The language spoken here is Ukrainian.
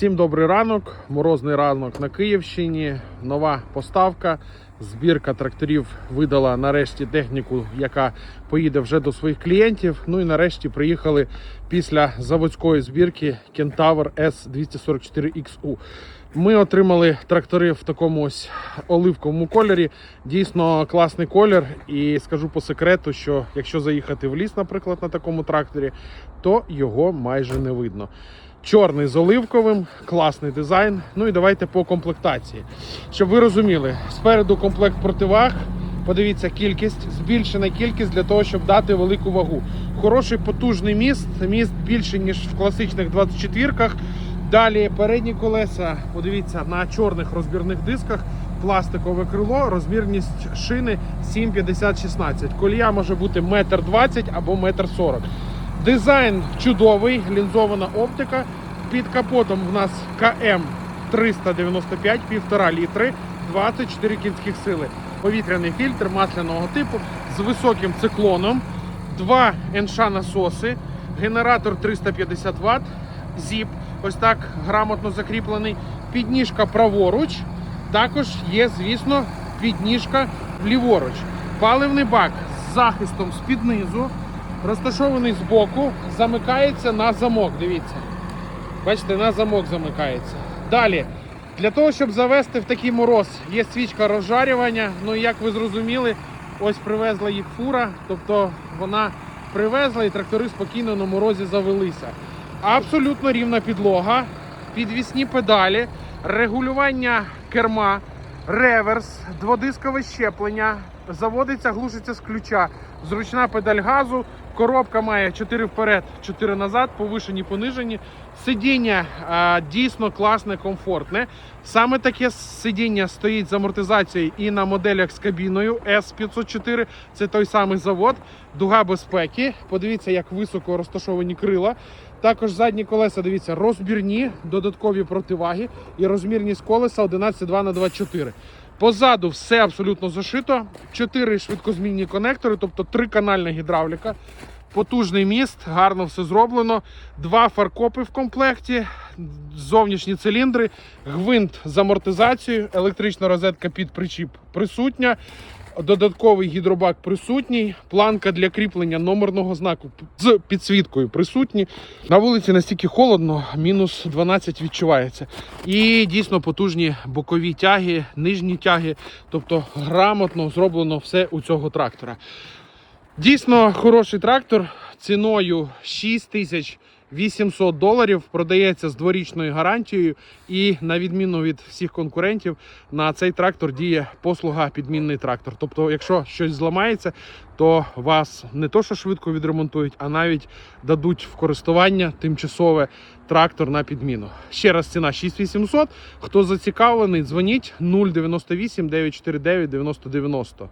Всім добрий ранок, морозний ранок на Київщині. Нова поставка. Збірка тракторів видала нарешті техніку, яка поїде вже до своїх клієнтів. Ну і нарешті приїхали після заводської збірки Kentaur S244XU. Ми отримали трактори в такому ось оливковому кольорі. Дійсно класний колір. І скажу по секрету, що якщо заїхати в ліс, наприклад, на такому тракторі, то його майже не видно. Чорний з оливковим, класний дизайн. Ну і давайте по комплектації. Щоб ви розуміли, спереду комплект противаг. Подивіться кількість, збільшена кількість для того, щоб дати велику вагу. Хороший потужний міст, міст більший, ніж в класичних 24-ках. Далі передні колеса, подивіться, на чорних розбірних дисках, пластикове крило, розмірність шини 7,50-16. Колія може бути 1,20 м або 1,40 м. Дизайн чудовий, лінзована оптика. Під капотом в нас КМ 395, 1,5 літри, 24 кінських сили. Повітряний фільтр масляного типу з високим циклоном, два НШ насоси, генератор 350 Вт, зіп, ось так грамотно закріплений. Підніжка праворуч. Також є, звісно, підніжка вліворуч. Паливний бак з захистом з-під низу розташований збоку, замикається на замок. Дивіться. Бачите, на замок замикається. Далі, для того, щоб завести в такий мороз, є свічка розжарювання. Ну як ви зрозуміли, ось привезла їх фура, тобто вона привезла і трактори спокійно на морозі завелися. Абсолютно рівна підлога, підвісні педалі, регулювання керма, реверс, дводискове щеплення, заводиться, глушиться з ключа, зручна педаль газу, коробка має 4 вперед, 4 назад, повишені, понижені. Сидіння а, дійсно класне, комфортне. Саме таке сидіння стоїть з амортизацією і на моделях з кабіною S504. Це той самий завод, дуга безпеки. Подивіться, як високо розташовані крила. Також задні колеса, дивіться, розбірні, додаткові противаги і розмірність колеса 11,2 на 24. Позаду все абсолютно зашито. Чотири швидкозмінні конектори, тобто триканальна гідравліка. Потужний міст, гарно все зроблено. Два фаркопи в комплекті, зовнішні циліндри, гвинт з амортизацією, електрична розетка під причіп присутня. Додатковий гідробак присутній, планка для кріплення номерного знаку з підсвіткою присутні. На вулиці настільки холодно, мінус 12 відчувається. І дійсно потужні бокові тяги, нижні тяги, тобто грамотно зроблено все у цього трактора. Дійсно хороший трактор ціною 6800 доларів продається з дворічною гарантією, і на відміну від всіх конкурентів, на цей трактор діє послуга підмінний трактор. Тобто, якщо щось зламається, то вас не то, що швидко відремонтують, а навіть дадуть в користування тимчасове трактор на підміну. Ще раз ціна 6800. Хто зацікавлений, дзвоніть 098 949 9090.